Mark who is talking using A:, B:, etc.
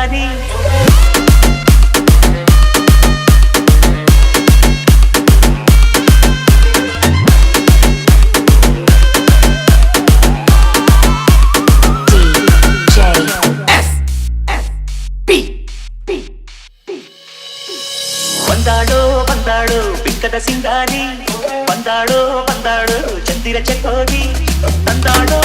A: దారి వందాడో వందాడో పిక్కద సింగారి వందాడో వందాడో చందిర చెక్కోరి అందాడో